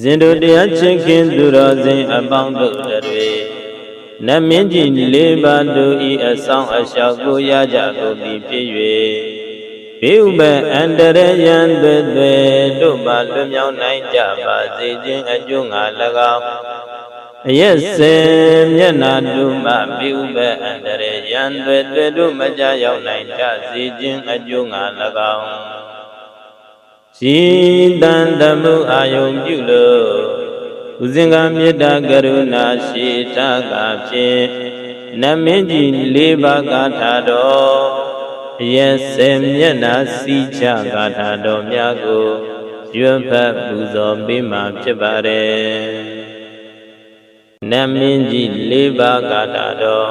ဇင်တို့တရားချစ်ခင်သူတော်စင်အပေါင်းတို့တွေနတ်မင်းကြီးလေးပါးတို့ဤအဆောင်အလျှောက်ကိုရကြကုန်သည်ဖြစ်၍ဘေဥပအန္တရယံသွေသွေတို့မှလွမြောက်နိုင်ကြပါစေခြင်းအကျိုးငါ၎င်းအယက်စေမျက်နာတို့မှဘေဥပအန္တရယံသွေသွေတို့မကြရောက်နိုင်ကြစေခြင်းအကျိုးငါ၎င်း ရှင်တန်တမှုအာယုံပြုလို့ဥစဉ်ကမေတ္တာကရုဏာရှိတာကဖြင့်နမင်းကြီးလေးပါးကာထာတော်အယက်စေမျက်နာစီချကာထာတော်များကိုရွတ်ဖတ်ပူဇော်ပေးမှာဖြစ်ပါတယ်နမင်းကြီးလေးပါးကာထာတော်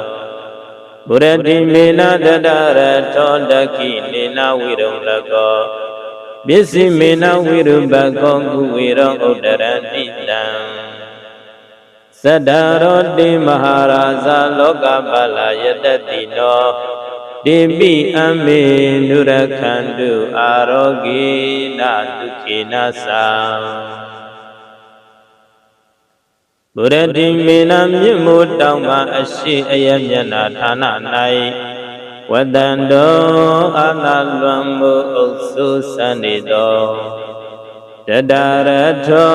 ဘုရတိမေနတတရထောတကိနေနဝိရုံလကော ပစ္စည်းမေနဝိရုပကောကုဝေရောဥဒရတိတံသတ္တရောတိမဟာရာဇာလောကပါလယတတိနောတိပိအမေနုရခန္တုအာရောဂေနဒုခေနသံဘုရတိမေနမြင့်မို့တောင်းမှအရှိအယမျက်နာဌာန၌ ဝတ္တန္တောအာနာလွန်မှုဥစ္စုစန္နေတောတတရထော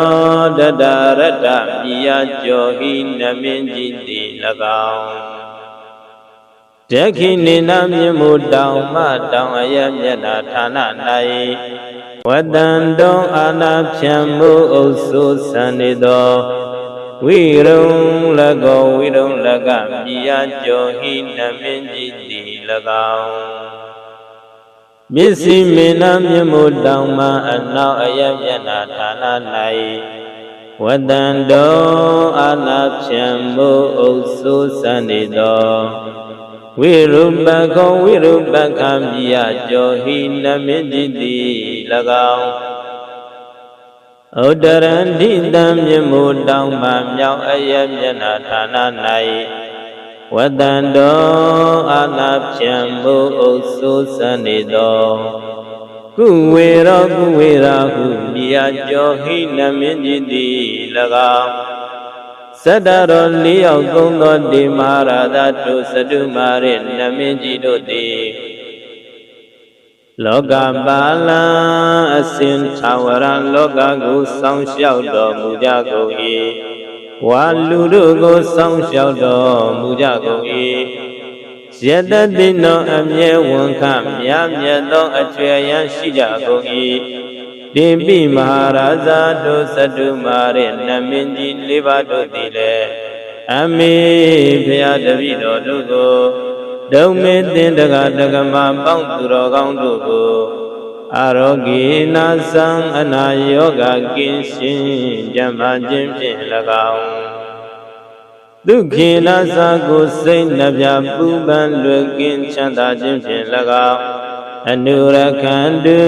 တတရတမိယကျော်ဟိနမင်းကြီးတိ၎င်းတခိနေနမြင့်မို့တောင်းမှတောင်းအယမျက်နာဌာန၌ဝတ္တန္တောအာနာဖြံမှုဥစ္စုစန္နေတော ဝိရုံလကောဝိရုံလကမိယကျော်ဟိနမင်းကြီးတိ၎င်းမျက်စိမင်းနာမျက်မှုတောင်မှအနောက်အယမျက်နာဌာန၌ဝတ္တန္တောအာနာဖြံမှုဥစ္စုစန္ဒီသောဝိရုပကောဝိရုပကံမိယကျော်ဟိနမင်းကြီးတိ၎င်း ဥဒရန္တိတံမြမှုတောင်းမှမြောက်အယမျက်နာဌာန၌ဝတ္တန္တောအာနာဖြံမှုဥစ္စုစန္နေသောကုဝေရောကုဝေရာဟုမိယကျော်ဟိနမင်းကြီးတိ၎င်းသတ္တရောလေးယောက်သုံးသောတေမဟာရာသတို့စတုမာရိနမင်းကြီးတို့သည် လောကပါလံအစဉ်သာဝရလောကကိုစောင့်ရှောက်တော်မူကြကုန်၏ဝါလူတို့ကိုစောင့်ရှောက်တော်မူကြကုန်၏ယတတိနောအမြဲဝန်ခမြားမြတ်သောအကျွေယံရှိကြကုန်၏တိပိမဟာရာဇာတို့သတ္တုမာရေနမင်းကြီးလေးပါးတို့သည်လည်းအမေဖရာတပည့်တော်တို့ကို ဒုံမေတင်တကတကမပေါင်းသူတော်ကောင်းတို့ကိုအာရောဂေနာသံအနာယောဂကင်းရှင်းကြံပါခြင်းဖြင့်၎င်းဒုက္ခေနာသာကိုစိတ်နှပြပူပန်လွယ်ကင်းချမ်းသာခြင်းဖြင့်၎င်းအနုရခန္တု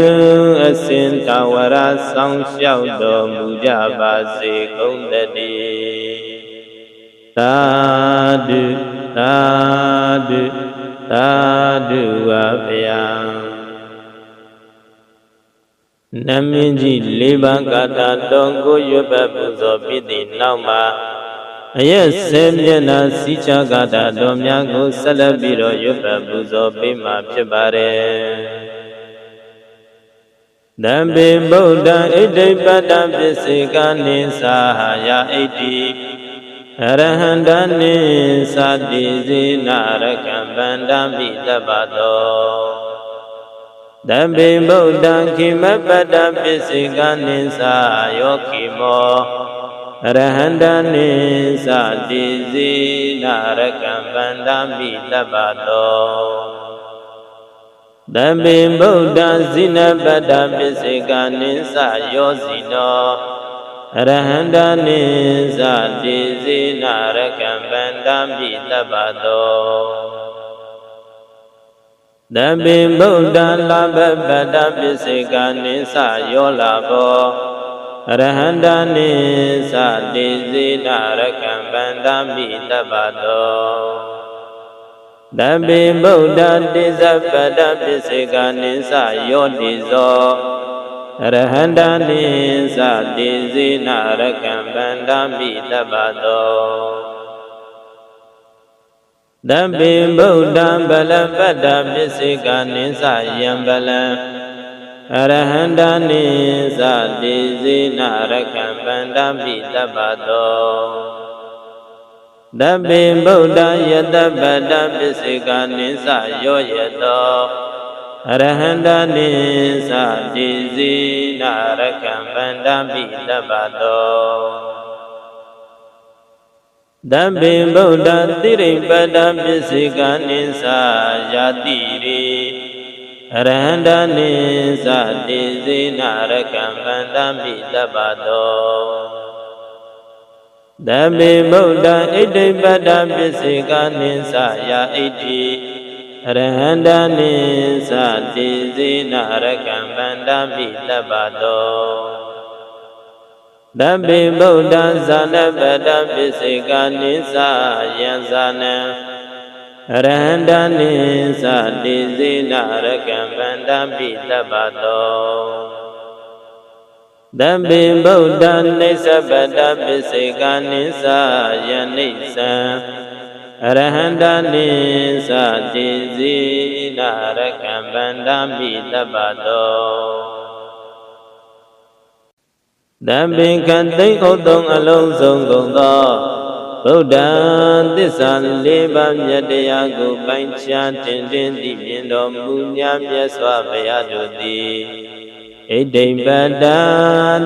အစဉ်တဝရဆောင်လျှောက်တော်မူကြပါစေကုန်တည်းသာဓုသာဓု သာဓုပါဗျာနမင်းကြီးလေးပါးကာထာတော်ကိုရွတ်ပတ်ပူဇော်ပြီးသည့်နောက်မှာအယက်ဆဲမျက်နာစီချကာထာတော်များကိုဆက်လက်ပြီးတော့ရွတ်ပတ်ပူဇော်ပေးမှာဖြစ်ပါတယ်တံပေဗုဒ္ဓံဣတိပတ္တပစ္စေကနိသာယဣတိအ ရဟန္တနိသတိစေနာရကံဗန္တမိတပ္ပတောတံပေဗုဒ္ဓံခိမပတ္တပစ္စေကနိသာယောခိမောအရဟန္တနိသတိစေနာရကံဗန္တမိတပ္ပတောတံပေဗုဒ္ဓဇိနပတ္တပစ္စေကနိသယောဇိနော အရဟန္တနိသတိစေနာရကံဗန္တမိတပ္ပတောတပိဗုဒ္ဓလာဘပတ္တပစ္စေကနိသယောလာဘောအရဟန္တနိသတိစေနာရကံဗန္တမိတပ္ပတောတပိဗုဒ္ဓတိဇပတ္တပစ္စေကနိသယောတိဇောအ ရဟန္တာနိသတိဇေနရကံဗန္ဓမိတပ္ပတောတပ္ပိဗုဒ္ဓံဗလပတ္တပစ္စေကနိသယံဗလံအရဟန္တာနိသတိဇေနရကံဗန္ဓမိတပ္ပတောတပ္ပိဗုဒ္ဓယတပတ္တပစ္စေကနိသယောယတော အရဟန္တာနိသတိဇေနရကံဗန္ဓမိတပ္ပတောတပ္ပိဗုဒ္ဓတိရိပတ္တပစ္စေကနိသယာတိရေအရဟန္တာနိသတိဇေနရကံဗန္ဓမိတပ္ပတောတပိဗုဒ္ဓဣတိပတ္တပစ္စေကနိသယာဣတိအ ရဟန္တာနိသတိဇေနရကံဗန္ဓမိတပ္ပတောတပိဗုဒ္ဓဇာနပတ္တပစ္စေကနိသယံဇာနံအရဟန္တာနိသတိဇေနရကံဗန္ဓမိတပ္ပတောတပိဗုဒ္ဓနိစ္စပတ္တပစ္စေကနိစ္စယနိစ္စံ အရဟန္တာနိစ္စတိဇိနာရကံဗန္ဓမိတပ္ပတောတပိကတိဥတုံအလုံးစုံကုန်သောဗုဒ္ဓသစ္စာလေးပါးမြတ်တရားကိုပိုင်းခြားတင်တင်သိမြင်တော်မူများမြတ်စွာဘုရားတို့သည်ဣတိပတ္တ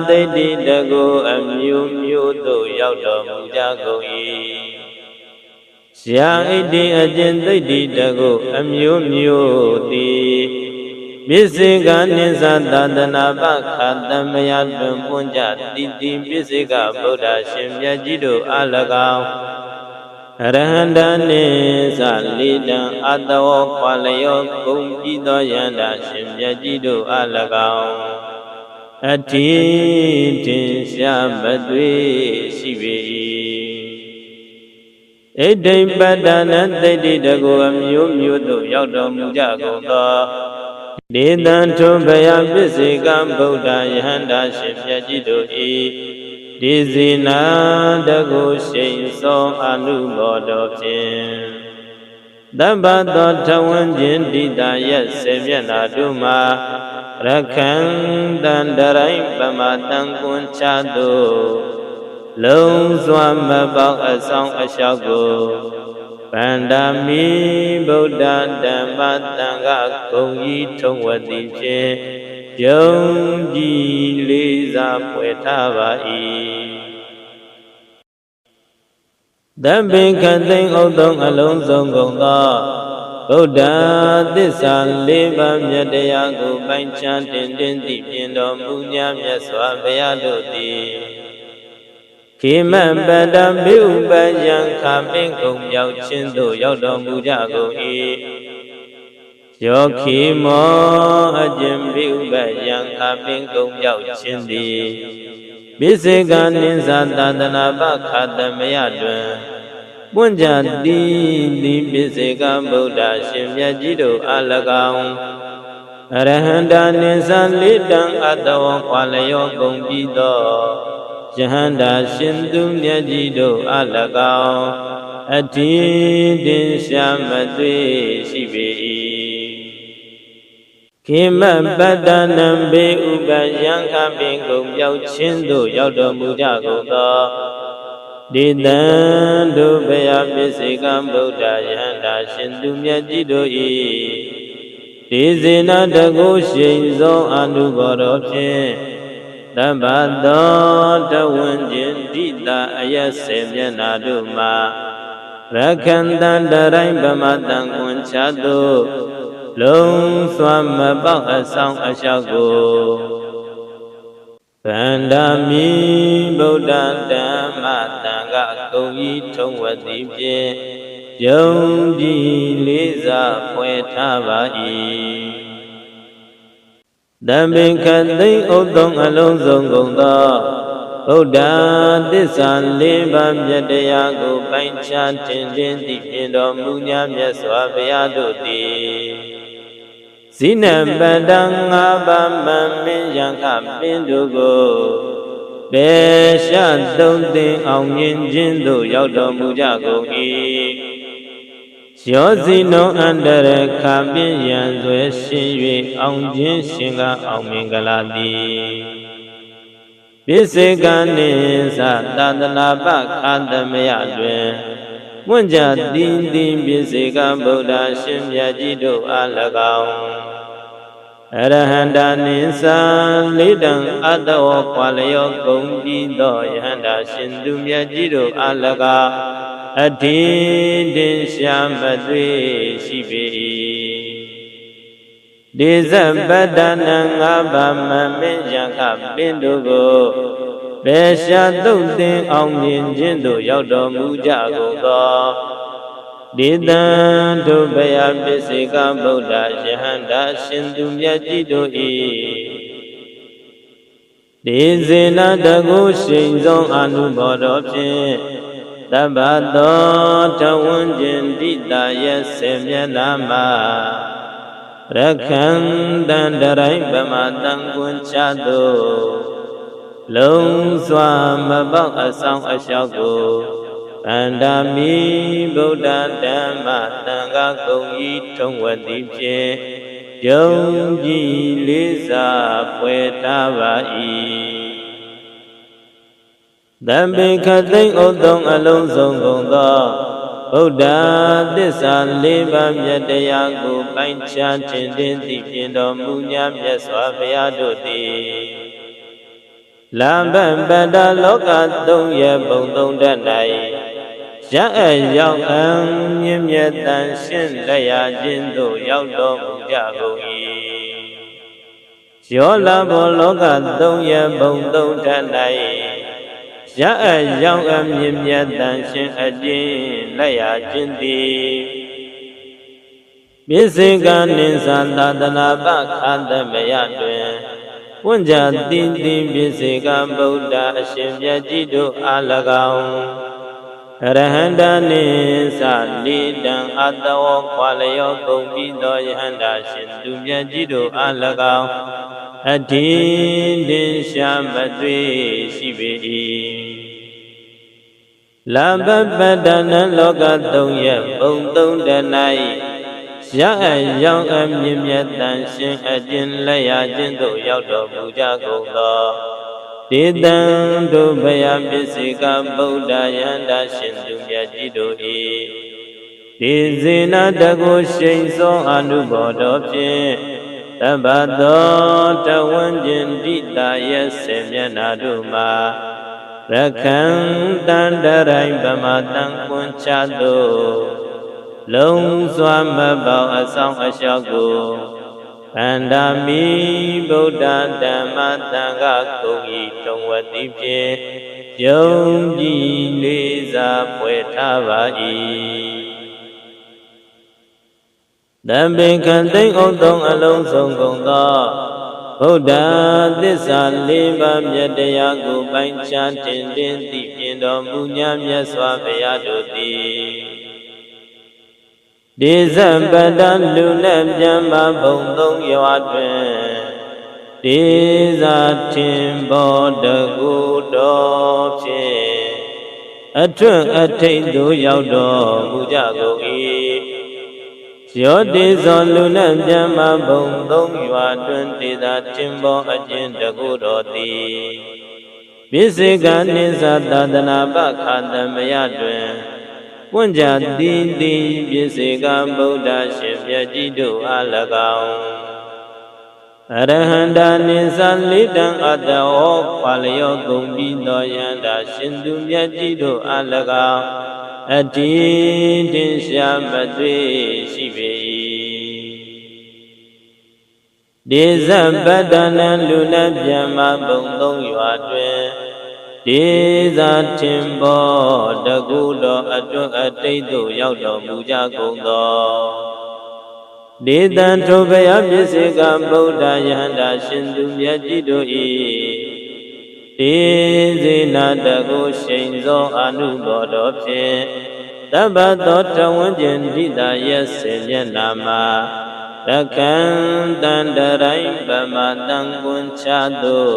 သိတိတကုအမျိုးမျိုးသို့ရောက်တော်မူကြကုန်၏ ရှာဣတိအကျင့်သိတိတကုအမျိုးမျိုးသည်ပစ္စေကနိသသာသနာပခာတမယတွင်ပွင့်ကြတိတိပစ္စေကဗုဒ္ဓရှင်မြတ်ကြီးတို့အ၎င်းအရဟန္တနိသလိတံအတဝခွာလျောဂုံပြီးသောယန္တာရှင်မြတ်ကြီးတို့အ၎င်းအတိတင်ရှားမသွေရှိပေ၏ ဣတိပတ္တနာသိတိတကောအမျိုးမျိုးသို့ရောက်တော်မူကြကုန်သောဒေသံထုဘယပစ္စေကံဗုဒ္ဓယဟန္တာရှင်မြတ်ကြီးတို့၏ဒီဇိနာတကုရှိန်သောအနုဘောတော်ဖြင့်တပ္ပသောထဝံကျင်တိတာရဲ့ဆေမျက်နာတို့မှာရခန္တန္တရိုင်းပမတံကွန်ချသို့ လုံးစွာမပေါအဆောင်အလျှောက်ကိုဗန္ဒာမိဗုဒ္ဓဓမ္မတန်ခဂုံကြီးထုံဝတိဖြင့်ယုံကြည်လေးစားဖွယ်ထားပါ၏တံပင်ခသိမ့်ဥသုံးအလုံးစုံကုန်သောဗုဒ္ဓသစ္စာလေးပါးမြတ်တရားကိုပိုင်းခြားတင်တင်သိမြင်တော်မူညာမြတ်စွာဘုရားတို့သည် ခေမပတ္တမိဥပယံခါပင်ကုံမြောက်ခြင်းသို့ရောက်တော်မူကြကုန်၏ယောခိမောအကျင့်မိဥပယံခါပင်ကုံမြောက်ခြင်းသည်ပိစေကနိသသာသနာပခာတမယတွင်ပွင့်ကြတိတိပိစေကဗုဒ္ဓရှင်မြတ်ကြီးတို့အ၎င်းအရဟန္တာနိသလေးတံအတဝံခွာလျောကုန်ပြီးသော ယဟန္တာရှင်သူမြတ်ကြီးတို့အ၎င်းအတိတင်ရှာမသွေရှိပေ၏ခေမပတ္တနံဘေဥပယံခပင်ကုန်ပြောက်ခြင်းသို့ရောက်တော်မူကြကုန်သောဒေတံဒုဗယပစ္စေကံဗုဒ္ဓယဟန္တာရှင်သူမြတ်ကြီးတို့၏ဒေဇေနတကုရှိန်သောအနုဘောတော်ဖြင့် တမ္ပသောတဝံကျင်ဒိတာအယက်စေမျက်နာတို့မှာရခန္တန္တရိုင်းဗမတံကွန်ချသို့လုံးစွာမပေါက်အဆောင်အလျှောက်ကိုဗန္ဒမိဗုဒ္ဓဓမ္မတန်ခကုံဤထုံဝတိဖြင့်ယုံကြည်လေးစားဖွယ်ထားပါ၏ တံပင်ခသိမ့်ဥသုံးအလုံးစုံကုန်သောဗုဒ္ဓသစ္စာလေးပါးမြတ်တရားကိုပိုင်းခြားတင်တင်သိမြင်တော်မူညာမြတ်စွာဘုရားတို့သည်ဇိနပတံငါးပါးမမင်းယံခပင်တို့ကိုဘေရှသုံးသိအောင်မြင်ခြင်းသို့ရောက်တော်မူကြကုန်၏ ရောစီနောအန္တရခပင်ယံဆွဲရှင်၍အောင်ခြင်းရှင်ကအောင်မင်္ဂလာသည်ပိစေကနိသသာသနာပခာသမယတွင်ဝင့်ကြတင်းတင်းပိစေကဗုဒ္ဓရှင်မြတ်ကြီးတို့အား၎င်းအရဟန္တာနိသလေးတံအတ္တဝကွာလျောဂုံပြီးသောယဟန္တာရှင်သူမြတ်ကြီးတို့အား၎င်း အထင်တင်ရှာမသွေရှိပေ၏ဒေဇပတ္တနံငါးပါးမမင်းယံခပင်တို့ကိုဘေရှာသုတ်သင်အောင်မြင်ခြင်းသို့ရောက်တော်မူကြကုန်သောဒေတံတို့ဘယပစ္စေကဗုဒ္ဓယဟန္တာရှင်သူမြတ်ကြီးတို့၏ဒေဇေနတကုရှိန်သောအနုဘောတော်ဖြင့် တပ္ပသောတဝံကျင်တိတာရဲ့ဆေမျက်နာမှာရခန္တံတရိုင်းဗမတံကွန်ချသောလုံးစွာမပေါက်အဆောင်အလျှောက်ကိုဗန္ဒာမိဗုဒ္ဓဓမ္မသံဃာကုံဤထုံဝတိဖြင့်ယုံကြည်လေးစားဖွယ်တာပါ၏ တံပေခသိမ့်ဥသုံးအလုံးစုံကုန်သောဗုဒ္ဓသစ္စာလေးပါးမြတ်တရားကိုပိုင်းခြားခြင်းတင်သိပြတော်မူညာမြတ်စွာဘုရားတို့သည်လံပံပတ္တလောကသုံးရပုံသုံးတတ်၌ရအရောက်အံမြင့်မြတ်တန်ရှင်းလက်ရခြင်းသို့ရောက်တော်မူကြကုန်၏ရောလာဘောလောကသုံးရပုံသုံးတတ်၌ ရအရောက်အမြင့်မြတ်တန်ရှင်းအခြင်းလက်ရခြင်းသည်ပိစေကနိသသာသနာပခန္တမယတွင်ဝဉ္ဇာတိတိပိစေကဗုဒ္ဓအရှင်မြတ်ကြီးတို့အား၎င်းအရဟန္တာနိသလိတံအတဝခွာလျောကုန်ပြီးသောယဟန္တာရှင်သူမြတ်ကြီးတို့အား၎င်း အတိတင်ရှာမသွေရှိပေ၏လဘပတ္တနလောကသုံးရပုံသုံးတ၌ရအယောင်အမြင့်မြတ်တန်ရှင်အကျဉ်လက်ရခြင်းသို့ရောက်တော်မူကြကုန်သောဒေတံတို့ဘယပစ္စေကဗုဒ္ဓယန္တာရှင်သူမြတ်ကြီးတို့၏ဒေဇေနတကုရှိန်သောအနုဘောတော်ဖြင့် တပ္ပသောတဝံကျင်တိတာရဲ့ဆေမျက်နာတို့မှာရခန္တန္တရိုင်ဗမတံကွန်ချသောလုံးစွာမပေါအဆောင်အလျှောက်ကိုဗန္ဒာမိဗုဒ္ဓဓမ္မသံဃာကုံဤတုံဝတိဖြင့်ယုံကြည်လေးစားဖွယ်ထားပါ၏ တံပေခံသိမ့်အောင်သုံးအလုံးစုံကုန်သောဗုဒ္ဓသစ္စာလေးပါးမြတ်တရားကိုပိုင်းခြားတင်တင်သိပြတော်မူညာမြတ်စွာဘုရားတို့သည်ဒေဇပတ္တလူနဲ့ပြမ္မာဘုံသုံးရွာတွင်ဒေဇာထင်ဘောတကူတော်ဖြင့်အထွတ်အထိတ်သို့ရောက်တော်မူကြကုန်၏ ရောတေဇောလူနတ်မြမဘုံသုံးရွာတွင်တေသာတင်ပေါ်အကျင့်တကုတော်သည်ပိစေကနိသသာသနာပခာတမယတွင်ပွင့်ကြတိတိပိစေကဗုဒ္ဓရှင်မြတ်ကြီးတို့အား၎င်းအရဟန္တာနိသလိတံအတ္တဝောခွာလျောကုန်ပြီးသောယန္တာရှင်သူမြတ်ကြီးတို့အား၎င်း အတိတင်ရှာမသွေရှိပေ၏ဒေဇပတ္တနံလူနပြမဘုံသုံးရွာတွင်ဒေဇာထင်ဘောတကုတော်အတွတ်အတိတ်သို့ရောက်တော်မူကြကုန်သောဒေတံထိုဘယပစ္စေကဗုဒ္ဓယဟန္တာရှင်သူမြတ်ကြီးတို့၏ ဒေဇေနတကုရှိန်သောအနုဘောတော်ဖြင့်တပ္ပသောတဝန်းကျင်ဒိတာရဲ့စေမျက်နာမှာရရကံတန္တရိုင်းဗမတံကွန်ချသော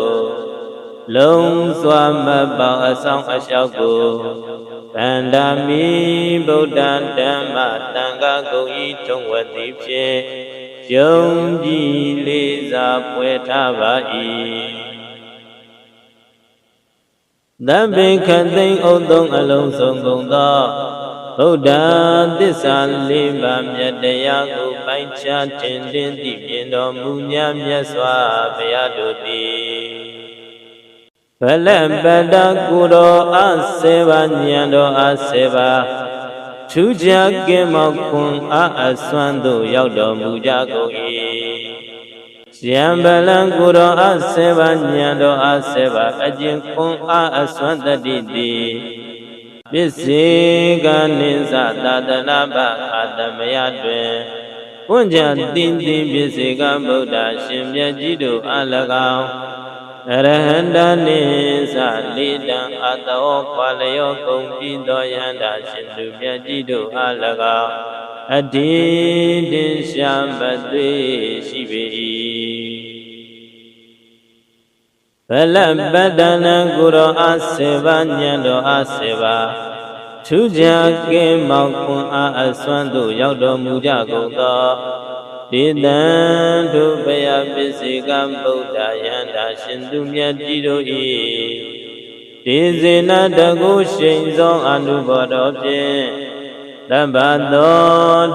လုံးစွာမပေါအဆောင်အလျှောက်ကိုဗန္ဒာမိဗုဒ္ဓဓမ္မတန်ခါကုန်ဤထုံဝတိဖြင့်ယုံကြည်လေးစားပွဲထားပါ၏ သဗ္ဗေခသိင်္ဥသုံးအလုံးစုံကုန်သောဗုဒ္ဓသစ္စာလေးပါးမြတ်တရားကိုပိုင်ခြားတင်တင်သိမြင်တော်မူမြတ်မြတ်စွာဘုရားတို့သည်ဗလပတ္တကုရောအစေပါဉာဏ်တော်အစေပါထူးခြားကင်းမောခွန်အာအစွမ်းသို့ရောက်တော်မူကြကုန်၏ ယံဗလံကုရောအစေပါဉာဏ်တော်အစေပါအကျင့်ခွန်အာအစွမ်းတတိတိပစ္စေကနိသသာသနာပအာတမယတွင်ဝဉ္ဇတင်းတင်းပစ္စေကဗုဒ္ဓရှင်မြတ်ကြီးတို့အ၎င်းအရဟန္တာနိသလိတံအတောခွာလျောကုန်ပြီးသောယန္တာရှင်သူမြတ်ကြီးတို့အ၎င်းအတိတင်ရှာမသွေရှိပေ၏ဗ လပတ္တနာကုရောအစေဘာညံတော်အစေဘာထူးခြားကင်းမောင်ခွန်အားအစွမ်းသို့ရောက်တော်မူကြကုန်သောဒေတံဒုဗယပစ္စေကဗုဒ္ဓယန္တာရှင်သူမြတ်ကြီးတို့၏ဒေဇေနတကုရှိန်သောအနုဘောတော်ဖြင့်တပ္ပသော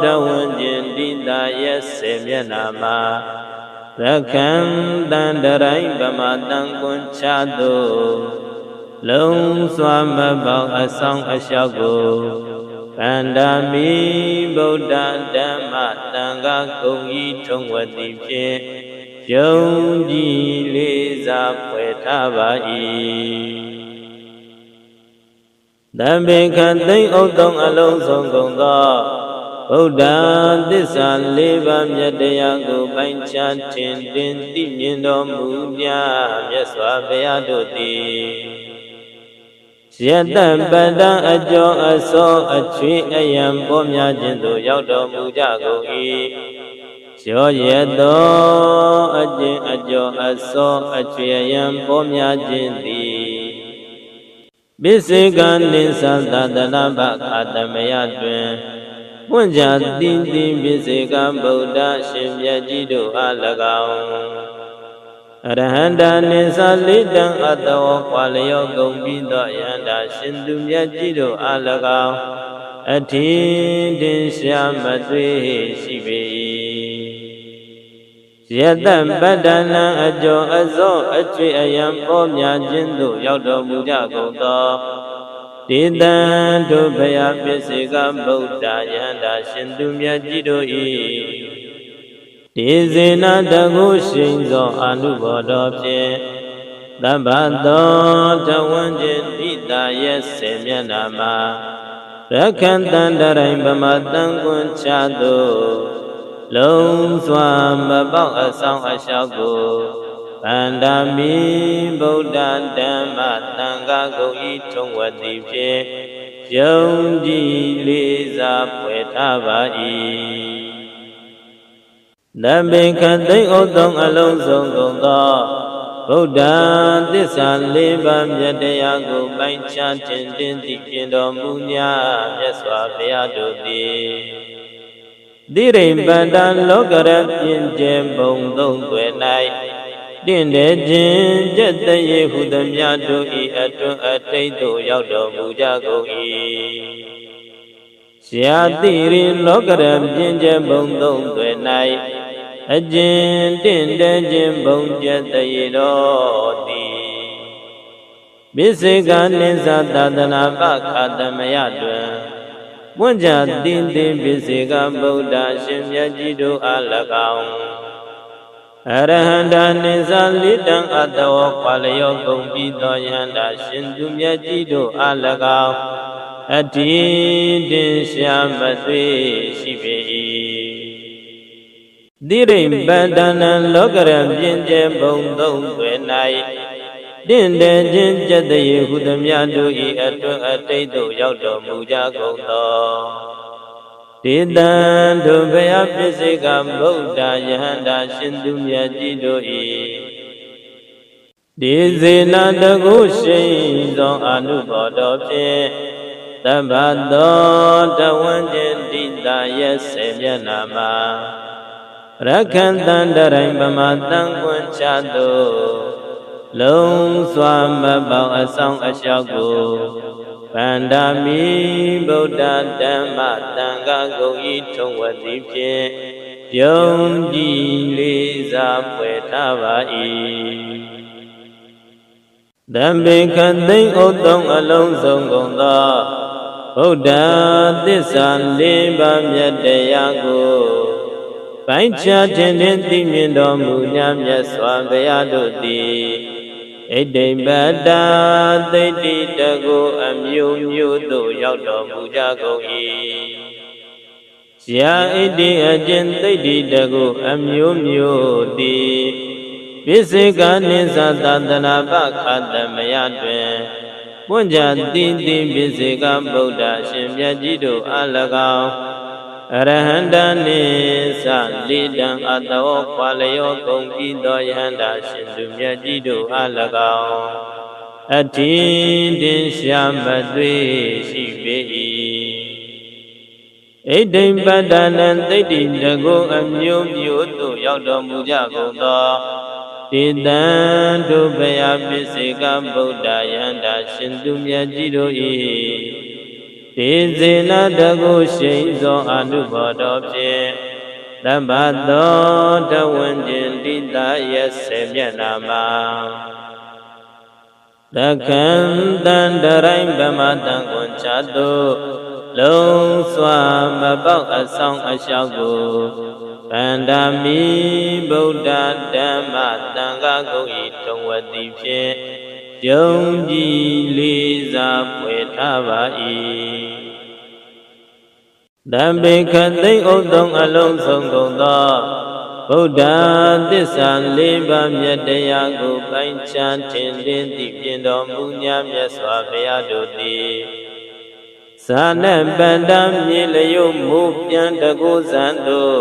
တဝဉ္ကျင်တိတာရဲ့စေမျက်နာမှာ ရခံတန်တရိုင်းဗမတန်ကွန်ချသောလုံးစွာမပေါအဆောင်အလျှောက်ကိုကန္တာမိဗုဒ္ဓဓမ္မတန်ခါကုံဤထုံဝတိဖြင့်ယုံကြည်လေးစားဖွယ်ထားပါ၏တံဘေခသိမ့်ဥတုံအလုံးစုံကုန်သော ဗုဒ္ဓသစ္စာလေးပါးမြတ်တရားကိုပိုင်ခြားထင်တင်သိမြင်တော်မူမြတ်မြတ်စွာဘုရားတို့သည်ယတပတ္တအကျော်အစောအချွေအယံပေါ်များခြင်းသို့ရောက်တော်မူကြကုန်၏ရောရသောအကျင့်အကျော်အစောအချွေအယံပေါ်များခြင်းသည်ပိစေကနိသသတနာဘခတမယတွင် ပွင့်ကြတင်းတင်းပိစေကဗုဒ္ဓရှင်မြတ်ကြီးတို့အား၎င်းအရဟန္တာနိသလိတံအတောခွာလျောကုန်ပြီးသောယန္တာရှင်သူမြတ်ကြီးတို့အား၎င်းအထင်တင်ရှာမသွေရှိပေ၏ယတပတ္တနာအကျော်အစောအကျွေအယံပေါ်များခြင်းသို့ရောက်တော်မူကြကုန်သော တေတံဒုဗယပစ္စေကဗုဒ္ဓယန္တာရှင်သူမြတ်ကြီးတို့၏ဒေဇေနတကုရှိန်သောအနုဘောတော်ဖြင့်သဗ္ဗသောတဝံကျင်တိတာရဲ့စေမျက်နာမှာရခန္တန္တရိုင်ဗမတံကွန်ချသောလုံးစွာမပေါက်အဆောင်အလျှောက်ကို ဗန္ဒာမိဗုဒ္ဓဓမ္မသံဃာကုန်ဤထုံဝတိဖြင့်ယုံကြည်လေးစားဖွယ်ထားပါ၏နဘေခသိမ့်ဥသုံးအလုံးစုံကုန်သောဗုဒ္ဓသစ္စာလေးပါးမြတ်တရားကိုပိုင်ခြားတင်တင်သိပြင်တော်မူများမြတ်စွာဘုရားတို့သည်တိရိမ္ပန္တလောကရပြင်ကျဲဘုံသုံးွယ်၌ တင့်တယ်ခြင်းကျက်တရေဟုသမျှတို့ဤအတွန်းအတိတ်သို့ရောက်တော်မူကြကုန်၏ရှာတိရိလောကရပြင်ကျဲဘုံသုံးွယ်၌အကျဉ်တင့်တဲ့ခြင်းဘုံကျက်တရေတော်သည်ပိစေကနိသသာသနာပခာတမယတွင်ပွင့်ကြတင်းတင်းပိစေကဗုဒ္ဓရှင်မြတ်ကြီးတို့အား၎င်း အရဟန္တာနိသလိတံအတောခွာလျောကုန်ပြီးသောယန္တာရှင်သူမြတ်ကြီးတို့အား၎င်းအတိတင်ရှာမသွေရှိပေ၏တိရိပတ္တနံလောကရပြင်းကျဲဘုံသုံးွယ်၌တင့်တယ်ခြင်းကြက်တရေဟုသမျှတို့ဤအတွန်းအတိတ်သို့ရောက်တော်မူကြကုန်သော ဒေတံဒုဗယပစ္စေကဗုဒ္ဓယဟန္တာရှင်သူမြတ်ကြီးတို့၏ဒီဇေနတကုရှိန်သောအနုဘောတော်ဖြင့်တဗ္ဗသောတဝံကျင်တိတာရဲ့ဆေမျက်နာမှာရခန္တန္တရိုင်ပမတံကွန်ချသောလုံးစွာမပေါအဆောင်အလျှောက်ကို ဗန္ဒာမိဗုဒ္ဓဓမ္မတန်ခါကုန်ဤထုံဝတိဖြင့်ယုံကြည်လေးစားဖွယ်ထားပါ၏တံပေခသိမ့်ဥသုံးအလုံးစုံကုန်သောဗုဒ္ဓသစ္စာလေးပါးမြတ်တရားကိုပိုင်းခြားတင်တင်သိမြင်တော်မူညာမြတ်စွာဘုရားတို့သည် ဣတိပတ္တာသိတိတကုအမျိုးမျိုးသို့ရောက်တော်မူကြကုန်၏ရာဣတိအကျင့်သိတိတကုအမျိုးမျိုးသည်ပိစိကနိသသတနာပခတမယတွင်ပွင့်ကြတိတိပိစိကဗုဒ္ဓရှင်မြတ်ကြီးတို့အား၎င်း အရဟန္တနိသလိတံအတောခွာလျောကုန်ပြီးသောယဟန္တာရှင်သူမြတ်ကြီးတို့အား၎င်းအထင်တင်ရှာမသွေရှိပေ၏ဣဒိံပတ္တနံသိတိတကုအမျိုးမျိုးသို့ရောက်တော်မူကြကုန်သောတိတံဒုဗယပိစေကဗုဒ္ဓယန္တာရှင်သူမြတ်ကြီးတို့၏ ဒေဇေနတကုရှိန်သောအနုဘောတော်ဖြင့်တမ္ပသောတဝံကျင်တိတာရဲ့ဆေမျက်နာမှာတခံတန်တရိုင်းဗမတံကွန်ချတုလုံးစွာမပေါက်အဆောင်အလျှောက်ကိုဗန္ဒာမိဗုဒ္ဓဓမ္မတန်ခါကုန်ဤထုံဝတိဖြင့် ယုံကြည်လေးစားဖွယ်ထားပါ၏တံပေခသိမ့်ဥသုံးအလုံးစုံကုန်သောဗုဒ္ဓသစ္စာလေးပါးမြတ်တရားကိုပိုင်းခြားထင်လင်းသည့်ပြင်တော်မူညာမြတ်စွာဘုရားတို့သည်ဇာနပန္တမြေလျုပ်မူပြန်တကုဇံတို့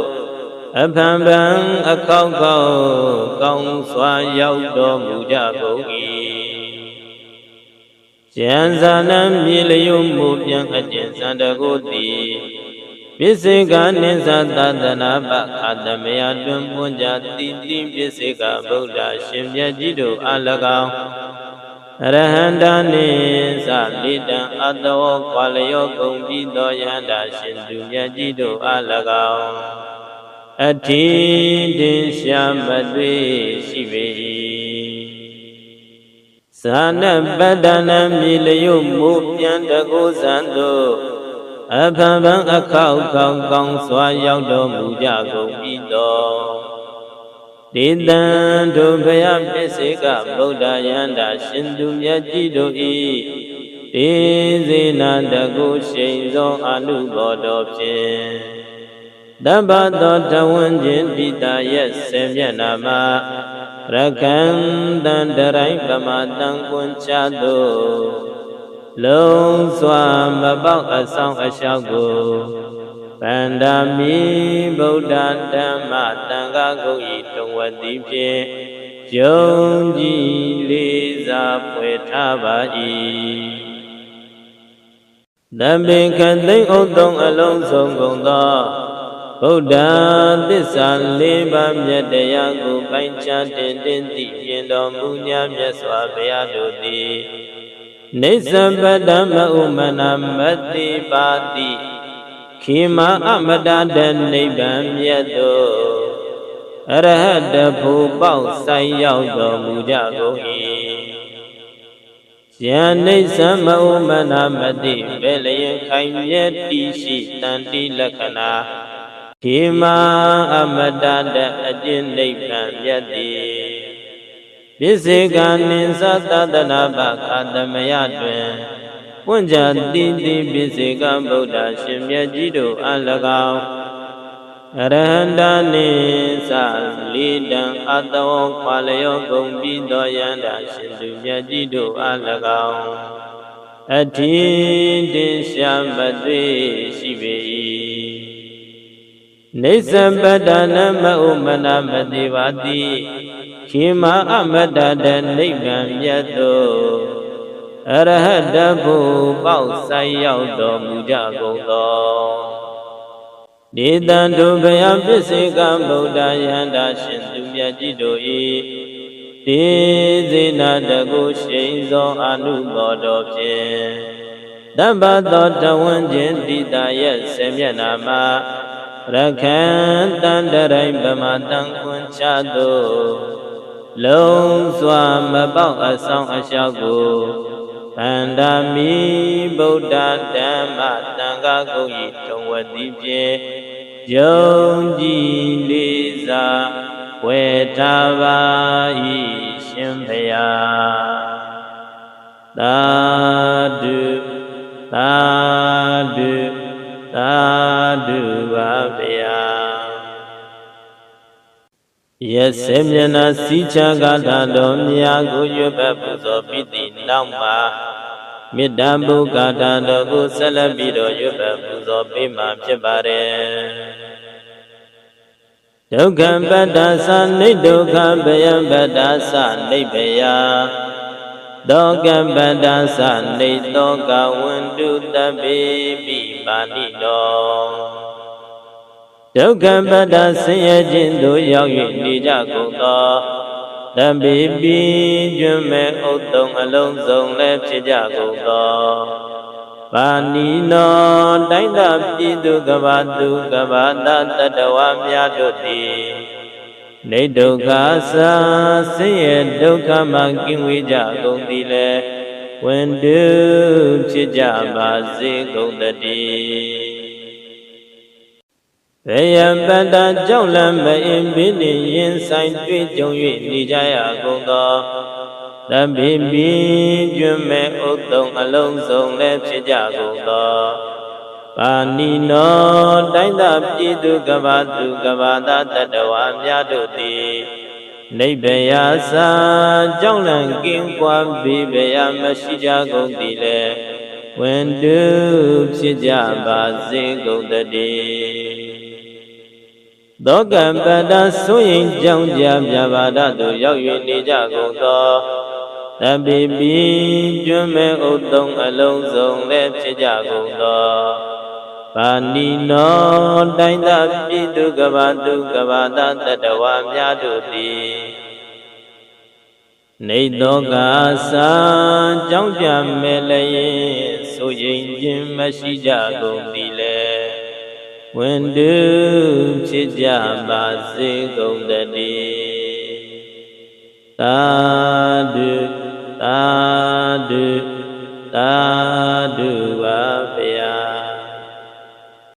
အဖန်ပန်အခောက်ခောက်ကောင်းစွာရောက်တော်မူကြကုန်၏ ကျန်ဇာနမြေလျုပ်မူပြန်အကျဉ်စံတကုသည်ပစ္စေကနိသသတနာပခတမယတွင်ပွန်ကြတိတိပစ္စေကဗုဒ္ဓရှင်မြတ်ကြီးတို့အလကောင်အရဟန္တာနိသလိတံအတောခွာလျောကုန်ပြီးသောယန္တာရှင်သူမြတ်ကြီးတို့အလကောင်အထိတင်ရှာမသွေရှိပေ၏ ဇာနပတ္တနာမြေလျုပ်မူပြန်တကုဇံတို့အဖန်ဖန်အခောက်ကောင်းကောင်းစွာရောက်တော်မူကြကုန်ပြီတော်ဒေတံဒုဗယပစ္စေကဗုဒ္ဓယန္တာရှင်သူမြတ်ကြီးတို့၏ဒေဇေနတကုရှိန်သောအနုဘောတော်ဖြင့်တပ္ပသောတဝံကျင်တိတာရဲ့ဆေမျက်နာမှာ ရကံတန်တရိုင်းပမတံကွန်ချသောလုံးစွာမပေါက်အဆောင်အလျှောက်ကိုဗန္ဒာမိဗုဒ္ဓဓမ္မတန်ခါကုန်ဤတုံဝတိဖြင့်ယုံကြည်လေးစားဖွယ်ထားပါ၏တမေခသိမ့်ဥသုံးအလုံးစုံကုန်သော ဗုဒ္ဓသစ္စာလေးပါးမြတ်တရားကိုပိုင်းခြားတင်တင်သိပြင်တော်မူညာမြတ်စွာဘုရားတို့သည်နေသပတမဥမနာမတိပါတိခေမအမတတနိဗ္ဗာန်မြတ်သောအရဟတဘူပေါက်ဆိုင်ရောက်တော်မူကြကုန်၏ယန္နိသမဥမနာမတိဘယ်လျင်ခိုင်မြဲတိရှိတန်တိလက္ခဏာ ခေမအမတတအကျင့်နိဗ္ဗာန်မြတ်သည်ပစ္စေကနိသသတနာပခတမယတွင်ပွင့်ကြတိတိပစ္စေကဗုဒ္ဓရှင်မြတ်ကြီးတို့အ၎င်းအရဟန္တာနိသလိတံအတောခွာလျောကုန်ပြီးသောယန္တာရှင်သူမြတ်ကြီးတို့အ၎င်းအထီးတင်ရှာမသွေရှိပေ၏ နေသပတ္တနမဥမနာမတိပါတိခေမအမတ္တတနိဗ္ဗာန်မြတ်သို့အရဟတဘုပေါက်ဆိုင်ရောက်တော်မူကြကုန်သောဒေတံတို့ဗျာပစ္စေကဗုဒ္ဓယန္တာရှင်သူမြတ်ကြီးတို့၏ဒေဇေနတကုရှိန်သောအနုဘောတော်ဖြင့်တပ္ပသောတဝန်းကျင်တိတာရဲ့ဆေမျက်နာမှာ ရခံတန်တရိုင်ဗမတန်ခွန်ချသို့လုံးစွာမပေါက်အဆောင်အလျှောက်ကိုဗန္ဒာမိဗုဒ္ဓဓမ္မတန်ခါကုတ်ဤတုံဝတိဖြင့်ယုံကြည်လေးစားဝေထားပါ၏ရှင်ဖယားသာဓုသာဓု သာဓုပါဗျာယစေမျက်နာစီချာကာထာတော်မြာကိုရွတ်ပတ်ပူဇော်ပြီးသည့်နောက်မှာမေတ္တာဘုကာထာတော်ကိုဆက်လက်ပြီးတော့ရွတ်ပတ်ပူဇော်ပေးမှာဖြစ်ပါတယ်ဒုက္ခပတ္တသနိဒုက္ခဗယံပတ္တသနိဗ္ဗယ သောကပတ္တသနေသောကဝန္တုတပိပိပါဏိတောဒုက္ခပတ္တဆင်းရဲခြင်းသို့ရောက်၍နေကြကုန်သောတပိပိကျွမ်းမဲ့ဥတ္တုံအလုံးစုံလည်းဖြစ်ကြကုန်သောပါဏိနောတိုင်းသာပြည်သူကဘာသူကဘာသာတတဝများတို့သည် နေဒုက္ခသာဆင်းရဲဒုက္ခမှကင်းဝေးကြကုန်သည်လေဝန်တုဖြစ်ကြပါစေကုန်တည်းဘယပတ္တကြောင့်လံမအင်းဘိနေရင်ဆိုင်တွေ့ကြုံ၍နေကြရကုန်သောတပိပိကျွမ်းမဲ့ဥတုံအလုံးစုံလည်းဖြစ်ကြကုန်သော ပါဏိနောတိုင်းသာပြည်သူကဘာသူကဘာသာတတဝါများတို့သည်နိဗ္ဗယသာကြောင့်လံကင်းကွာပြီးဗျာမရှိကြကုန်သည်လေဝန်တုဖြစ်ကြပါစေကုန်တည်းသောကံပတ္တဆိုရင်ကြောင့်ကြပြပါဒသို့ရောက်၍နေကြကုန်သောတပိပိကျွမ်းမဲ့ဥတုံအလုံးစုံလည်းဖြစ်ကြကုန်သော ပါဏိနောတိုင်းသာပြည်သူကဘာသူကဘာသာတတဝများတို့သည်နေသောကသာကြောင့်ကြမဲ့လည်းဆိုရင်ခြင်းမရှိကြကုန်သည်လေဝန်တုဖြစ်ကြပါစေကုန်တည်းသာဓုသာဓုသာဓုပါဗျ